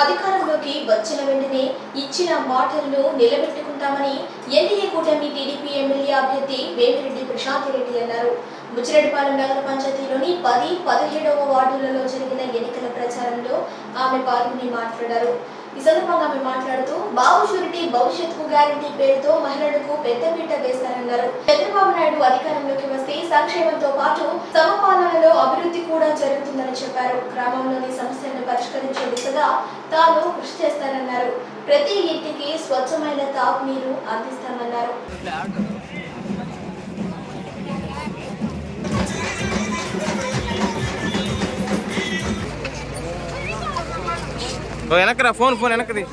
అధికారంలోకి వచ్చిన వెంటనే ఇచ్చిన మాటలను నిలబెట్టుకుంటామని ఎన్డీఏ కూటమి టీడీపీ ఎమ్మెల్యే అభ్యర్థి వేమిరెడ్డి ప్రశాంత్ రెడ్డి అన్నారు. ముచ్చిరెడ్డిపాలెం నగర పంచాయతీలోని పది పదిహేడవ వార్డులలో జరిగిన ఎన్నికల ప్రచారంలో ఆమె పాల్గొని మాట్లాడారు. ఈ సందర్భంగా ఆమె మాట్లాడుతూ బాబు షూరిటీ భవిష్యత్తుకు గ్యారంటీ పేరుతో మహిళలకు పెద్దపీట వేస్తారన్నారు చంద్రబాబు నాయుడు అధికారంలోకి వస్తే సంక్షేమంతో పాటు సమపాలనలో అభివృద్ధి కూడా జరుగుతుందని చెప్పారు. గ్రామంలోని సమస్యలను పరిష్కరించే దిశగా తాను కృషి చేస్తానన్నారు. ప్రతి ఇంటికి స్వచ్ఛమైన తాగునీరు అందిస్తామన్నారు. వెనకరా ఫోన్ ఫోన్ వెనకది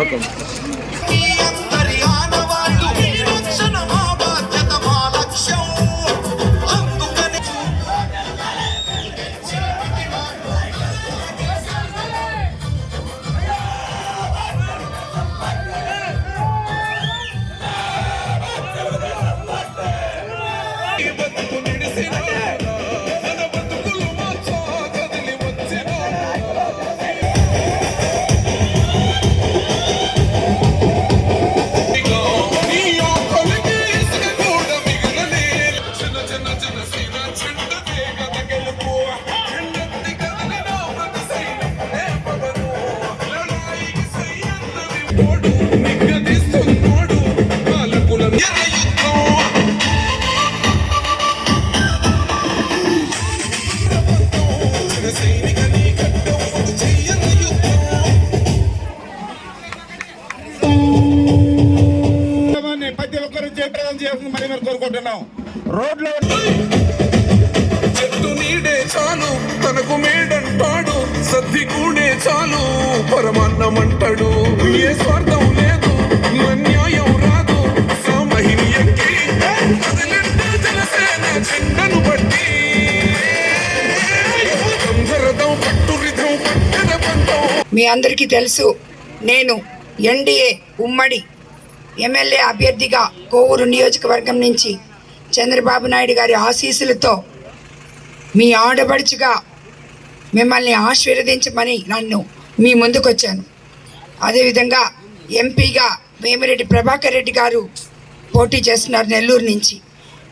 ఓకే. ప్రతి ఒక్కరు జయప్రదం చేయాలని మరి మరి కోరుకుంటున్నాం రోడ్లో చెట్టు నీడే చాలు తనకు మేడంటాడు సద్ది కూడే చాలు పరమాన్నమంటాడు ఏ స్వార్థం మీ అందరికీ తెలుసు నేను ఎన్డీఏ ఉమ్మడి ఎమ్మెల్యే అభ్యర్థిగా కోవూరు నియోజకవర్గం నుంచి చంద్రబాబు నాయుడు గారి ఆశీస్సులతో మీ ఆడబడుచుగా మిమ్మల్ని ఆశీర్వదించమని నన్ను మీ ముందుకొచ్చాను. అదేవిధంగా ఎంపీగా వేమిరెడ్డి ప్రభాకర్ రెడ్డి గారు పోటీ చేస్తున్నారు నెల్లూరు నుంచి.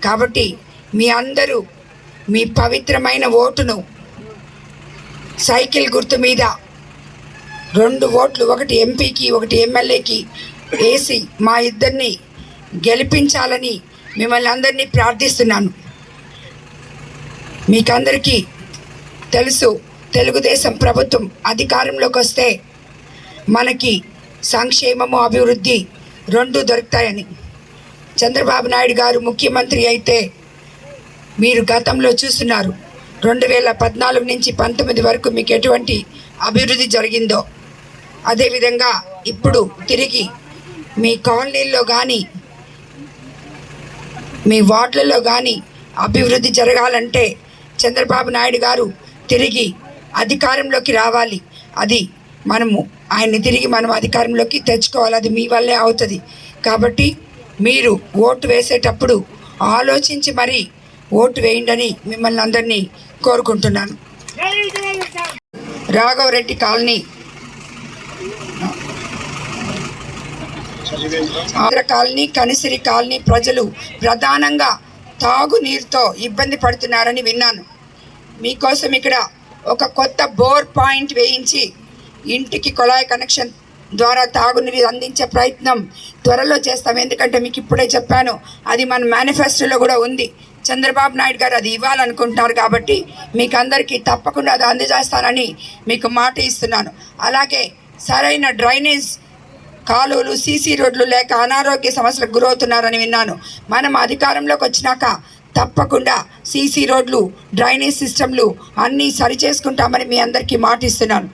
కాబట్టి మీ అందరూ మీ పవిత్రమైన ఓటును సైకిల్ గుర్తు మీద రెండు ఓట్లు ఒకటి ఎంపీకి ఒకటి ఎమ్మెల్యేకి వేసి మా ఇద్దరిని గెలిపించాలని మిమ్మల్ని అందరినీ ప్రార్థిస్తున్నాను. మీకందరికీ తెలుసు తెలుగుదేశం ప్రభుత్వం అధికారంలోకి వస్తే మనకి సంక్షేమము అభివృద్ధి రెండు దొరుకుతాయని. చంద్రబాబు నాయుడు గారు ముఖ్యమంత్రి అయితే మీరు గతంలో చూస్తున్నారు రెండు వేల పద్నాలుగు నుంచి పంతొమ్మిది వరకు మీకు ఎటువంటి అభివృద్ధి జరిగిందో. అదేవిధంగా ఇప్పుడు తిరిగి మీ కాలనీల్లో కానీ మీ వార్డులలో కానీ అభివృద్ధి జరగాలంటే చంద్రబాబు నాయుడు గారు తిరిగి అధికారంలోకి రావాలి. అది మనము ఆయన్ని తిరిగి మనం అధికారంలోకి తెచ్చుకోవాలి. అది మీ వల్లే అవుతుంది. కాబట్టి మీరు ఓటు వేసేటప్పుడు ఆలోచించి మరీ ఓటు వేయండి మిమ్మల్ని అందరినీ కోరుకుంటున్నాను. Raghavareddy colony colony Kanisiri colony ప్రజలు ప్రధానంగా తాగునీరుతో ఇబ్బంది పడుతున్నారని విన్నాను. మీకోసం ఇక్కడ ఒక కొత్త బోర్ పాయింట్ వేయించి ఇంటికి కుళాయి కనెక్షన్ ద్వారా తాగునీరు అందించే ప్రయత్నం త్వరలో చేస్తాం. ఎందుకంటే మీకు ఇప్పుడే చెప్పాను అది మన మేనిఫెస్టోలో కూడా ఉంది. చంద్రబాబు నాయుడు గారు అది ఇవ్వాలనుకుంటున్నారు కాబట్టి మీకు అందరికీ తప్పకుండా అది అందజేస్తానని మీకు మాట ఇస్తున్నాను. అలాగే సరైన డ్రైనేజ్ కాలువలు సీసీ రోడ్లు లేక అనారోగ్య సమస్యలకు గురవుతున్నారని విన్నాను. మనం అధికారంలోకి వచ్చినాక తప్పకుండా సీసీ రోడ్లు డ్రైనేజ్ సిస్టంలు అన్నీ సరిచేసుకుంటామని మీ అందరికీ మాటిస్తున్నాను.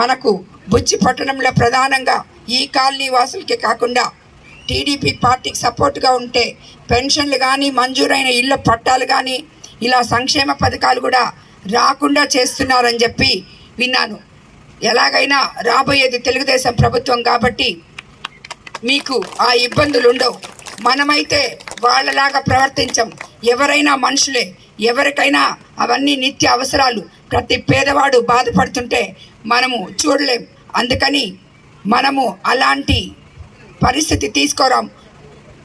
మనకు బుచ్చి పట్టణంలో ప్రధానంగా ఈ కాలనీ వాసులకే కాకుండా టీడీపీ పార్టీకి సపోర్ట్గా ఉంటే పెన్షన్లు కానీ మంజూరైన ఇళ్ళ పట్టాలు కానీ ఇలా సంక్షేమ పథకాలు కూడా రాకుండా చేస్తున్నారని చెప్పి విన్నాను. ఎలాగైనా రాబోయేది తెలుగుదేశం ప్రభుత్వం కాబట్టి మీకు ఆ ఇబ్బందులు ఉండవు మనమైతే వాళ్ళలాగా ప్రవర్తించం. ఎవరైనా మనుషులే ఎవరికైనా అవన్నీ నిత్య అవసరాలు. ప్రతి పేదవాడు బాధపడుతుంటే మనము చూడలేం. అందుకని మనము అలాంటి పరిస్థితి తీసుకోరాం.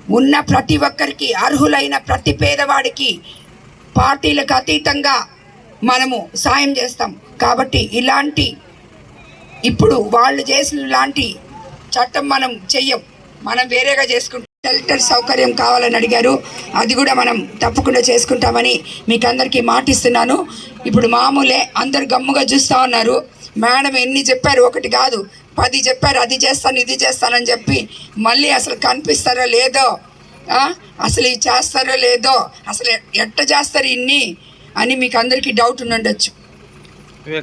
ఉన్న ప్రతి ఒక్కరికి అర్హులైన ప్రతి పేదవాడికి పార్టీలకు అతీతంగా మనము సాయం చేస్తాం. కాబట్టి ఇలాంటి ఇప్పుడు వాళ్ళు చేసిన లాంటి చట్టం మనం చెయ్యం. మనం వేరేగా చేసుకుంటాం షెల్టర్ సౌకర్యం కావాలని అడిగారు. అది కూడా మనం తప్పకుండా చేసుకుంటామని మీకు అందరికీ మాటిస్తున్నాను. ఇప్పుడు మామూలే అందరు గమ్ముగా చూస్తూ ఉన్నారు. మేడం ఎన్ని చెప్పారు? ఒకటి కాదు. పది చెప్పారు. అది చేస్తాను ఇది చేస్తానని చెప్పి మళ్ళీ అసలు కనిపిస్తారో లేదో? అసలు ఇది చేస్తారో లేదో అసలు ఎట్ట చేస్తారు ఇన్ని అని మీకు అందరికీ డౌట్ ఉండొచ్చు.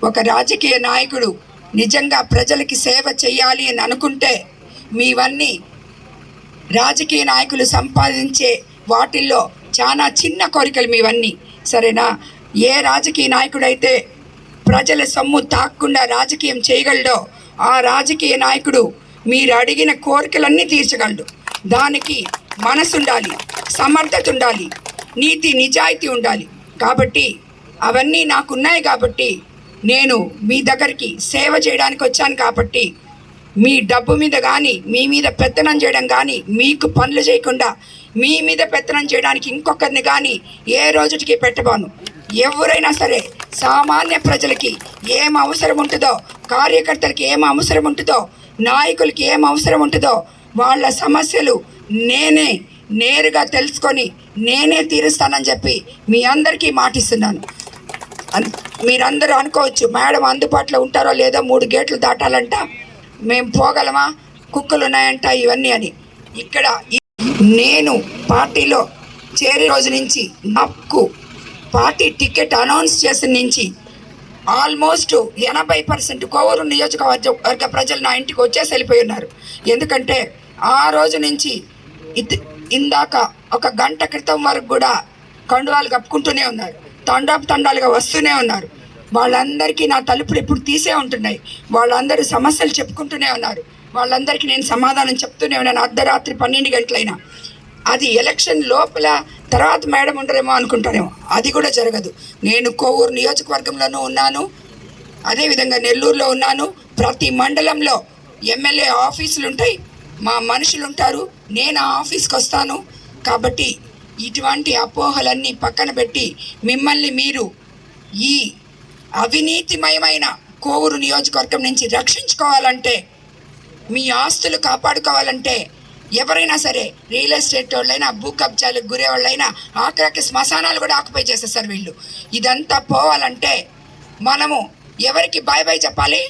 ఒక రాజకీయ నాయకుడు నిజంగా ప్రజలకి సేవ చేయాలి అని అనుకుంటే మీవన్నీ రాజకీయ నాయకులు సంపాదించే వాటిల్లో చాలా చిన్న కోరికలు మీవన్నీ. సరేనా? ఏ రాజకీయ నాయకుడైతే ప్రజల సొమ్ము తాక్కుండా రాజకీయం చేయగలడో ఆ రాజకీయ నాయకుడు మీరు అడిగిన కోరికలన్నీ తీర్చగలడు. దానికి మనసు ఉండాలి సమర్థత ఉండాలి నీతి నిజాయితీ ఉండాలి. కాబట్టి అవన్నీ నాకున్నాయి కాబట్టి నేను మీ దగ్గరికి సేవ చేయడానికి వచ్చాను కాబట్టి మీ డబ్బు మీద కానీ మీ మీద పెత్తనం చేయడం కానీ మీకు పనులు చేయకుండా మీ మీద పెత్తనం చేయడానికి ఇంకొకరిని కానీ ఏ రోజుకి పెట్టబాను. ఎవరైనా సరే సామాన్య ప్రజలకి ఏం అవసరం ఉంటుందో కార్యకర్తలకి ఏం అవసరం ఉంటుందో నాయకులకి ఏం అవసరం ఉంటుందో వాళ్ళ సమస్యలు నేనే నేరుగా తెలుసుకొని నేనే తీరుస్తానని చెప్పి మీ అందరికీ మాటిస్తున్నాను. మీరందరూ అనుకోవచ్చు మేడం అందుబాటులో ఉంటారో లేదో మూడు గేట్లు దాటాలంట మేము పోగలమా? కుక్కలు ఉన్నాయంట ఇవన్నీ అని. ఇక్కడ నేను పార్టీలో చేరే రోజు నుంచి నాకు పార్టీ టికెట్ అనౌన్స్ చేసిన నుంచి ఆల్మోస్ట్ ఎనభై పర్సెంట్ కోవూరు నియోజకవర్గ వర్గ ప్రజలు నా ఇంటికి వచ్చేసి వెళ్ళిపోయి ఉన్నారు. ఎందుకంటే ఆ రోజు నుంచి ఇద్- ఇందాక ఒక గంట క్రితం వరకు కూడా కండువాలు కప్పుకుంటూనే ఉన్నారు. తండాపు తండాలుగా వస్తూనే ఉన్నారు. వాళ్ళందరికీ నా తలుపులు ఇప్పుడు తీసే ఉంటున్నాయి. వాళ్ళందరూ సమస్యలు చెప్పుకుంటూనే ఉన్నారు. వాళ్ళందరికీ నేను సమాధానం చెప్తూనే ఉన్నాను అర్ధరాత్రి పన్నెండు గంటలైనా. అది ఎలక్షన్ లోపల తర్వాత మేడం ఉండరేమో అనుకుంటారేమో. అది కూడా జరగదు. నేను కోవూరు నియోజకవర్గంలోనూ ఉన్నాను. అదేవిధంగా నెల్లూరులో ఉన్నాను. ప్రతి మండలంలో ఎమ్మెల్యే ఆఫీసులు ఉంటాయి మా మనుషులు ఉంటారు నేను ఆ ఆఫీస్కి వస్తాను కాబట్టి ఇటువంటి అపోహలన్నీ పక్కన పెట్టి మిమ్మల్ని మీరు ఈ అవినీతిమయమైన కోవూరు నియోజకవర్గం నుంచి రక్షించుకోవాలంటే మీ ఆస్తులు కాపాడుకోవాలంటే ఎవరైనా సరే రియల్ ఎస్టేట్ వాళ్ళైనా భూ కబ్జాలకు గురే వాళ్ళైనా ఆఖరికి శ్మశానాలు కూడా ఆక్యుపై చేసేస్తారు వీళ్ళు. ఇదంతా పోవాలంటే మనము ఎవరికి బాయ్ బాయ్ చెప్పాలి?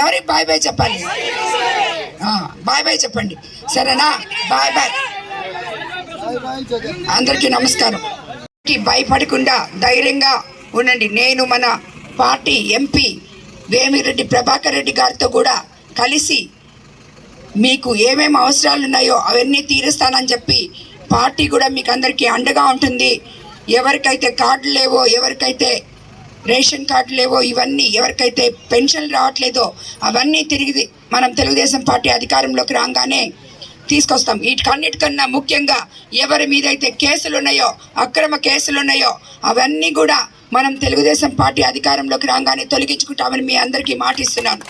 ఎవరికి బాయ్ బాయ్ చెప్పాలి? బాయ్ బాయ్ చెప్పండి. సరేనా? Bye bye. అందరికీ నమస్కారం. భయపడకుండా ధైర్యంగా ఉండండి. నేను మన పార్టీ ఎంపీ వేమిరెడ్డి ప్రభాకర్ రెడ్డి గారితో కూడా కలిసి మీకు ఏమేమి అవసరాలు ఉన్నాయో అవన్నీ తీరుస్తానని చెప్పి పార్టీ కూడా మీకు అందరికీ అండగా ఉంటుంది. ఎవరికైతే కార్డులు లేవో ఎవరికైతే రేషన్ కార్డు లేవో ఇవన్నీ ఎవరికైతే పెన్షన్ రావట్లేదో అవన్నీ తిరిగి మనం తెలుగుదేశం పార్టీ అధికారంలోకి రాగానే తీసుకొస్తాం. వీటికన్నిటికన్నా ముఖ్యంగా ఎవరి మీద అయితే కేసులు ఉన్నాయో అక్రమ కేసులు ఉన్నాయో అవన్నీ కూడా మనం తెలుగుదేశం పార్టీ అధికారంలోకి రాగానే తొలగించుకుంటామని మీ అందరికీ మాటిస్తున్నాను.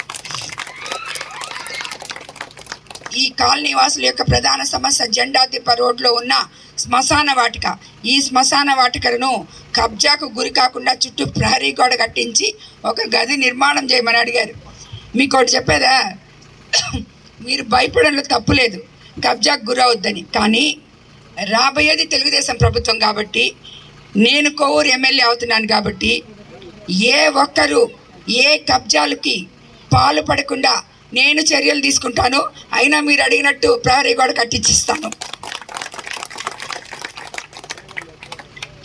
ఈ కాలనీ వాసుల యొక్క ప్రధాన సమస్య జెండాదిప్ప రోడ్లో ఉన్న శ్మశాన వాటిక. ఈ శ్మశాన వాటికను కబ్జాకు గురి కాకుండా చుట్టూ ప్రహరీ గోడ కట్టించి ఒక గది నిర్మాణం చేయమని అడిగారు. మీకు ఒకటి చెప్పేదా? మీరు భయపడంలో తప్పులేదు కబ్జాకు గురవద్దని. కానీ రాబోయేది తెలుగుదేశం ప్రభుత్వం కాబట్టి నేను కోవూరు ఎమ్మెల్యే అవుతున్నాను కాబట్టి ఏ ఒక్కరు ఏ కబ్జాలకి పాలు పడకుండా నేను చర్యలు తీసుకుంటాను. అయినా మీరు అడిగినట్టు ప్రహరీ గోడ కట్టించిస్తాను.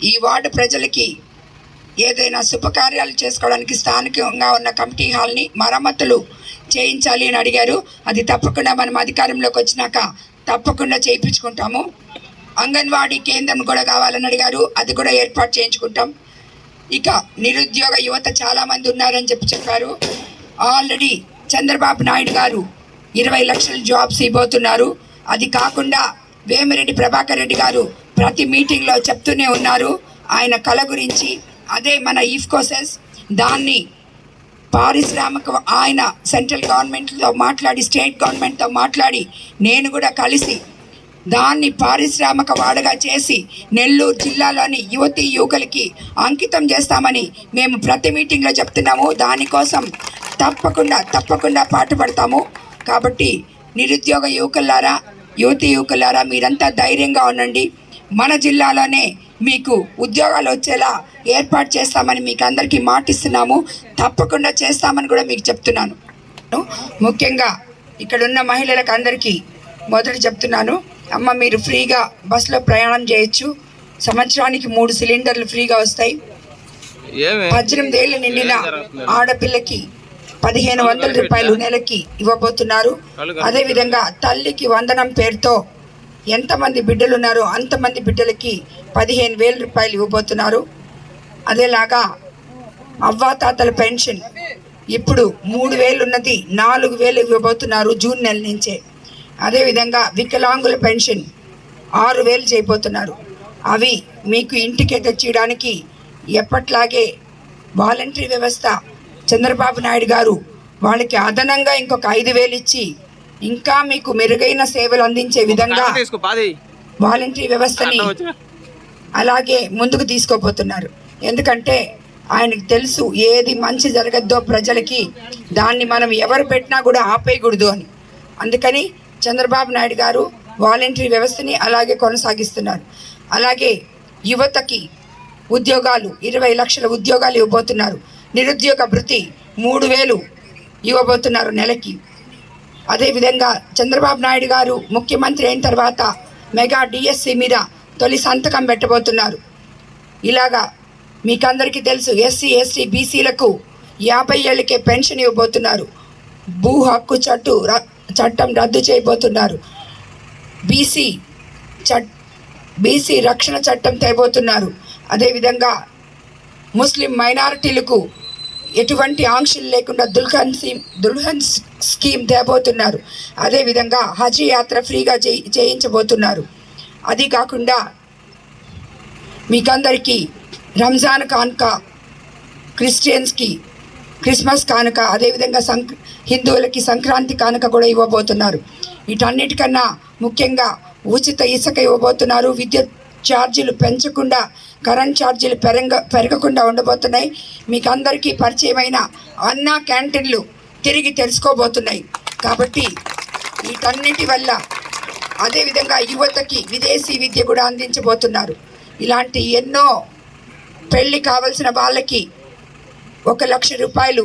ఈ వార్డు ప్రజలకి ఏదైనా శుభకార్యాలు చేసుకోవడానికి స్థానికంగా ఉన్న కమిటీ హాల్ని మరమ్మతులు చేయించాలి అని అడిగారు. అది తప్పకుండా మనం అధికారంలోకి వచ్చినాక తప్పకుండా చేయించుకుంటాము. అంగన్వాడీ కేంద్రం కూడా కావాలని అడిగారు. అది కూడా ఏర్పాటు చేయించుకుంటాం. ఇక నిరుద్యోగ యువత చాలామంది ఉన్నారని చెప్పి చెప్పారు. ఆల్రెడీ చంద్రబాబు నాయుడు గారు ఇరవై లక్షల జాబ్స్ ఇవ్వబోతున్నారు. అది కాకుండా వేమిరెడ్డి ప్రభాకర్ రెడ్డి గారు ప్రతి మీటింగ్లో చెప్తూనే ఉన్నారు. ఆయన కళ గురించి అదే మన ఈఫ్కోసెస్ దాన్ని పారిశ్రామిక ఆయన సెంట్రల్ గవర్నమెంట్తో మాట్లాడి స్టేట్ గవర్నమెంట్తో మాట్లాడి నేను కూడా కలిసి దాన్ని పారిశ్రామిక వాడగా చేసి నెల్లూరు జిల్లాలోని యువతి యువకులకి అంకితం చేస్తామని మేము ప్రతి మీటింగ్లో చెప్తున్నాము. దానికోసం తప్పకుండా తప్పకుండా పాటుపడతాము కాబట్టి నిరుద్యోగ యువకులారా యువతి యువకులారా మీరంతా ధైర్యంగా ఉండండి. మన జిల్లాలోనే మీకు ఉద్యోగాలు వచ్చేలా ఏర్పాటు చేస్తామని మీకు అందరికీ మాటిస్తున్నాము. తప్పకుండా చేస్తామని కూడా మీకు చెప్తున్నాను. ముఖ్యంగా ఇక్కడ ఉన్న మహిళలకు అందరికీ మొదట చెప్తున్నాను. అమ్మ మీరు ఫ్రీగా బస్సులో ప్రయాణం చేయొచ్చు. సంవత్సరానికి మూడు సిలిండర్లు ఫ్రీగా వస్తాయి. పద్దెనిమిది ఏళ్ళు నిండిన ఆడపిల్లకి పదిహేను వందల రూపాయలు నెలకి ఇవ్వబోతున్నారు. అదేవిధంగా తల్లికి వందనం పేరుతో ఎంతమంది బిడ్డలు ఉన్నారో అంతమంది బిడ్డలకి పదిహేను వేల రూపాయలు ఇవ్వబోతున్నారు. అదేలాగా అవ్వాతాతల పెన్షన్ ఇప్పుడు మూడు వేలు ఉన్నది నాలుగు వేలు ఇవ్వబోతున్నారు జూన్ నెల నుంచే. అదేవిధంగా వికలాంగుల పెన్షన్ ఆరు వేలు చేయబోతున్నారు. అవి మీకు ఇంటికే తెచ్చియడానికి ఎప్పట్లాగే వాలంటరీ వ్యవస్థ చంద్రబాబు నాయుడు గారు వాళ్ళకి అదనంగా ఇంకొక ఐదు వేలు ఇచ్చి ఇంకా మీకు మెరుగైన సేవలు అందించే విధంగా వాలంటరీ వ్యవస్థని అలాగే ముందుకు తీసుకోబోతున్నారు ఎందుకంటే ఆయనకు తెలుసు ఏది మంచి జరగద్దో ప్రజలకి దాన్ని మనం ఎవరు పెట్టినా కూడా ఆపేయకూడదు అని. అందుకని చంద్రబాబు నాయుడు గారు వాలంటరీ వ్యవస్థని అలాగే కొనసాగిస్తున్నారు. అలాగే యువతకి ఉద్యోగాలు ఇరవై లక్షల ఉద్యోగాలు ఇవ్వబోతున్నారు. నిరుద్యోగ భృతి మూడు వేలు ఇవ్వబోతున్నారు నెలకి. అదేవిధంగా చంద్రబాబు నాయుడు గారు ముఖ్యమంత్రి అయిన తర్వాత మెగా డిఎస్సి మీద తొలి సంతకం పెట్టబోతున్నారు. ఇలాగా మీకందరికీ తెలుసు ఎస్సీ ఎస్టీ బీసీలకు యాభై ఏళ్ళకే పెన్షన్ ఇవ్వబోతున్నారు. భూ హక్కు చట్టు ర- చట్టం రద్దు చేయబోతున్నారు. బీసీ చట్ బీసీ రక్షణ చట్టం తేబోతున్నారు. అదేవిధంగా ముస్లిం మైనారిటీలకు ఎటువంటి ఆంక్షలు లేకుండా దుల్హన్ సీమ్ దుల్హన్ స్కీమ్ తేబోతున్నారు. అదేవిధంగా హజ్ యాత్ర ఫ్రీగా చేయి చేయించబోతున్నారు అది కాకుండా మీకందరికీ రంజాన్ కానుక క్రిస్టియన్స్కి క్రిస్మస్ కానుక అదేవిధంగా సం హిందువులకి సంక్రాంతి కానుక కూడా ఇవ్వబోతున్నారు. వీటన్నిటికన్నా ముఖ్యంగా ఉచిత ఇసుక ఇవ్వబోతున్నారు. విద్యుత్ ఛార్జీలు పెంచకుండా కరెంట్ ఛార్జీలు పెరగ పెరగకుండా ఉండబోతున్నాయి. మీకు అందరికీ పరిచయమైన అన్నా క్యాంటీన్లు తిరిగి తెలుసుకోబోతున్నాయి కాబట్టి వీటన్నిటి వల్ల అదేవిధంగా యువతకి విదేశీ విద్య కూడా అందించబోతున్నారు. ఇలాంటి ఎన్నో పెళ్ళి కావలసిన వాళ్ళకి ఒక లక్ష రూపాయలు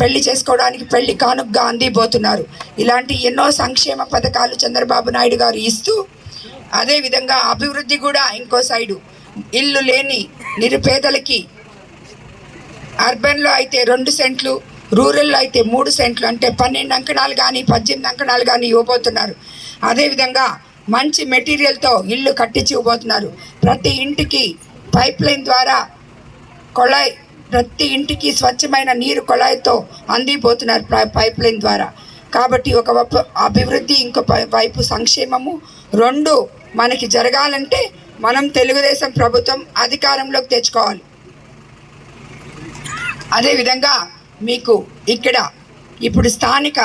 పెళ్ళి చేసుకోవడానికి పెళ్ళి కానుకగా అందిపోతున్నారు ఇలాంటి ఎన్నో సంక్షేమ పథకాలు చంద్రబాబు నాయుడు గారు ఇస్తూ అదేవిధంగా అభివృద్ధి కూడా ఇంకో సైడు. ఇల్లు లేని నిరుపేదలకి అర్బన్లో అయితే రెండు సెంట్లు రూరల్లో అయితే మూడు సెంట్లు అంటే పన్నెండు అంకణాలు కానీ పద్దెనిమిది అంకణాలు కానీ ఇవ్వబోతున్నారు. అదేవిధంగా మంచి మెటీరియల్తో ఇల్లు కట్టించి ఇవ్వబోతున్నారు. ప్రతి ఇంటికి పైప్ లైన్ ద్వారా కొళాయి ప్రతి ఇంటికి స్వచ్ఛమైన నీరు కొళాయితో అందిపోతున్నారు పై- పైప్ లైన్ ద్వారా. కాబట్టి ఒక వైపు అభివృద్ధి ఇంకో పై- వైపు సంక్షేమము. రెండు మనకి జరగాలంటే మనం తెలుగుదేశం ప్రభుత్వం అధికారంలోకి తెచ్చుకోవాలి. అదేవిధంగా మీకు ఇక్కడ ఇప్పుడు స్థానిక